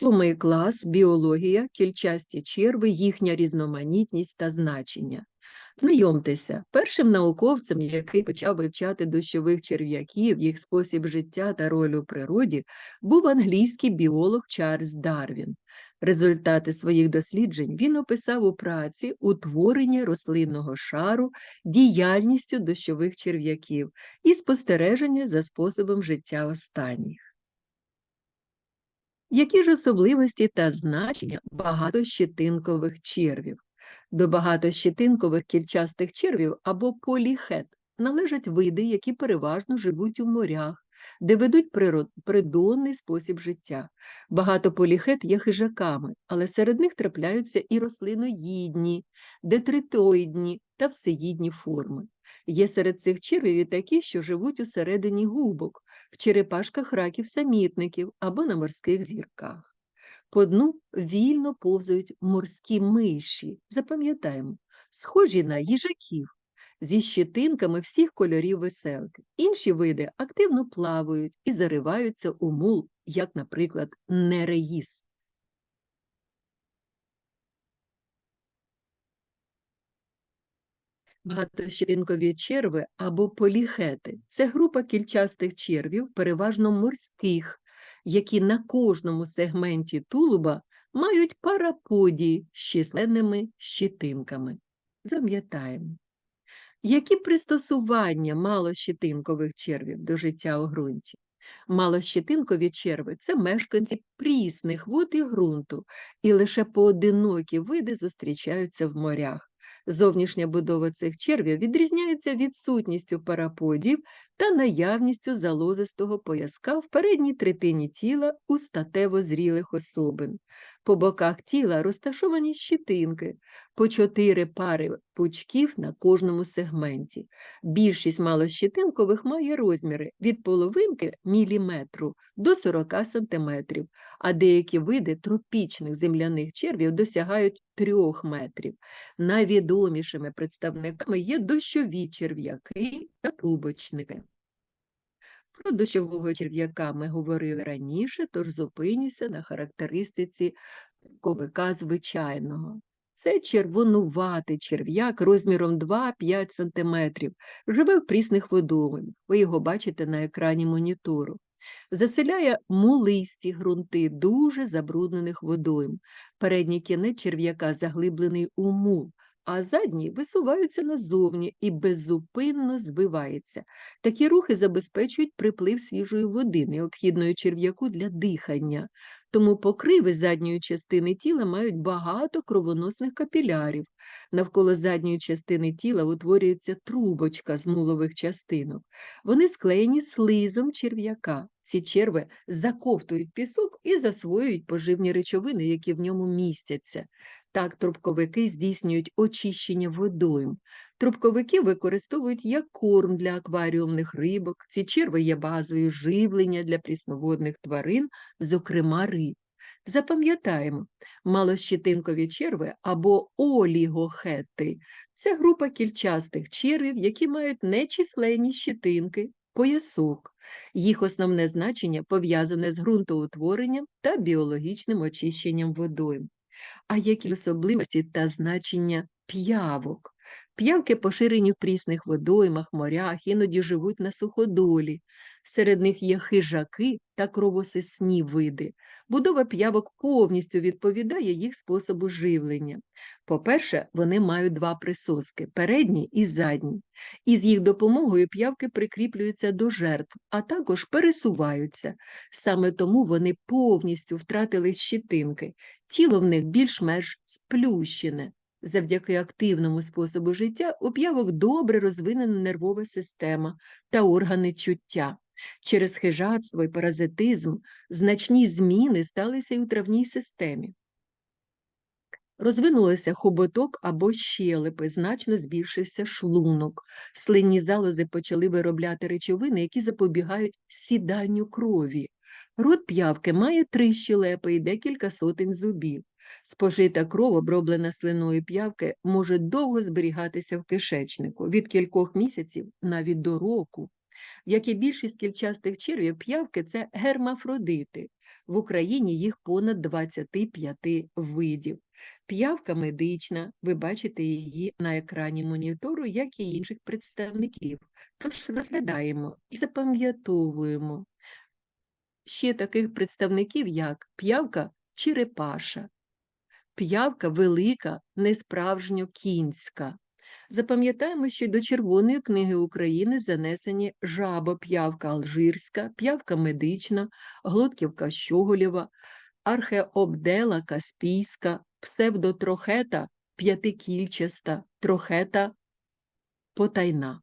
Сьомий клас, біологія, кільчасті черви, їхня різноманітність та значення. Знайомтеся, першим науковцем, який почав вивчати дощових черв'яків, їх спосіб життя та роль у природі, був англійський біолог Чарльз Дарвін. Результати своїх досліджень він описав у праці утворення рослинного шару, діяльністю дощових черв'яків і спостереження за способом життя останніх. Які ж особливості та значення багатощетинкових червів? До багатощетинкових кільчастих червів або поліхет належать види, які переважно живуть у морях, де ведуть природ... придонний спосіб життя. Багато поліхет є хижаками, але серед них трапляються і рослиноїдні, детритоїдні та всеїдні форми. Є серед цих червів і такі, що живуть усередині губок, в черепашках раків самітників або на морських зірках. По дну вільно повзають морські миші, запам'ятаємо, схожі на їжаків, зі щетинками всіх кольорів веселки. Інші види активно плавають і зариваються у мул, як, наприклад, нереїс. Багатощетинкові черви або поліхети це група кільчастих червів, переважно морських, які на кожному сегменті тулуба мають параподії з численними щитинками. Зам'ятаємо. Які пристосування малощитинкових червів до життя у ґрунті? Малощитинкові черви це мешканці прісних вод і ґрунту, і лише поодинокі види зустрічаються в морях. Зовнішня будова цих червів відрізняється відсутністю параподів та наявністю залозистого пояска в передній третині тіла у статево зрілих особин. По боках тіла розташовані щитинки, по чотири пари пучків на кожному сегменті. Більшість малощитинкових має розміри від половинки міліметру до 40 сантиметрів, а деякі види тропічних земляних червів досягають 3 метрів. Найвідомішими представниками є дощові черв'яки та трубочники. Про дощового черв'яка ми говорили раніше, тож зупинюся на характеристиці ковика звичайного. Це червонуватий черв'як розміром 2-5 см, живе в прісних водоймах. Ви його бачите на екрані монітору. Заселяє мулисті ґрунти дуже забруднених водойм. Передній кінець черв'яка заглиблений у мул, а задні висуваються назовні і беззупинно звивається. Такі рухи забезпечують приплив свіжої води, необхідної черв'яку для дихання. Тому покриви задньої частини тіла мають багато кровоносних капілярів. Навколо задньої частини тіла утворюється трубочка з мулових частинок. Вони склеєні слизом черв'яка. Ці черви заковтують пісок і засвоюють поживні речовини, які в ньому містяться. Так, трубковики здійснюють очищення водойм. Трубковики використовують як корм для акваріумних рибок. Ці черви є базою живлення для прісноводних тварин, зокрема риб. Запам'ятаємо, малощитинкові черви або олігохети це група кільчастих червів, які мають нечисленні щитинки, поясок. Їх основне значення пов'язане з ґрунтоутворенням та біологічним очищенням водойм. А які особливості та значення п'явок? П'явки поширені в прісних водоймах, морях, іноді живуть на суходолі. Серед них є хижаки та кровосисні види. Будова п'явок повністю відповідає їх способу живлення. По-перше, вони мають два присоски передній і задній. І з їх допомогою п'явки прикріплюються до жертв, а також пересуваються. Саме тому вони повністю втратили щитинки, тіло в них більш-менш сплющене. Завдяки активному способу життя у п'явок добре розвинена нервова система та органи чуття. Через хижацтво і паразитизм значні зміни сталися і у травній системі. Розвинулися хоботок або щелепи, значно збільшився шлунок. Слинні залози почали виробляти речовини, які запобігають сіданню крові. Рот п'явки має три щелепи і декілька сотень зубів. Спожита кров, оброблена слиною п'явки, може довго зберігатися в кишечнику від кількох місяців навіть до року. Як і більшість кільчастих червів, п'явки це гермафродити. В Україні їх понад 25 видів. П'явка медична, ви бачите її на екрані монітору, як і інших представників. Тож розглядаємо і запам'ятовуємо ще таких представників, як п'явка черепаша, п'явка велика, несправжньокінська. Запам'ятаємо, що до Червоної книги України занесені жаба-п'явка алжирська, п'явка медична, глотківка щоголєва, археобдела каспійська, псевдотрохета п'ятикільчаста, трохета потайна.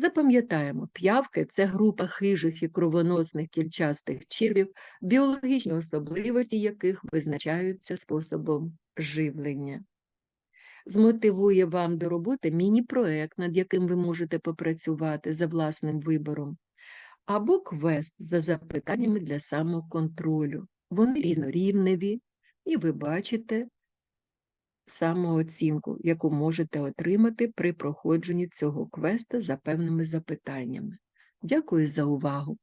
Запам'ятаємо, п'явки це група хижих і кровоносних кільчастих червів, біологічні особливості яких визначаються способом живлення. Змотивує вам до роботи міні-проект, над яким ви можете попрацювати за власним вибором, або квест за запитаннями для самоконтролю. Вони різнорівневі, і ви бачите самооцінку, яку можете отримати при проходженні цього квеста за певними запитаннями. Дякую за увагу!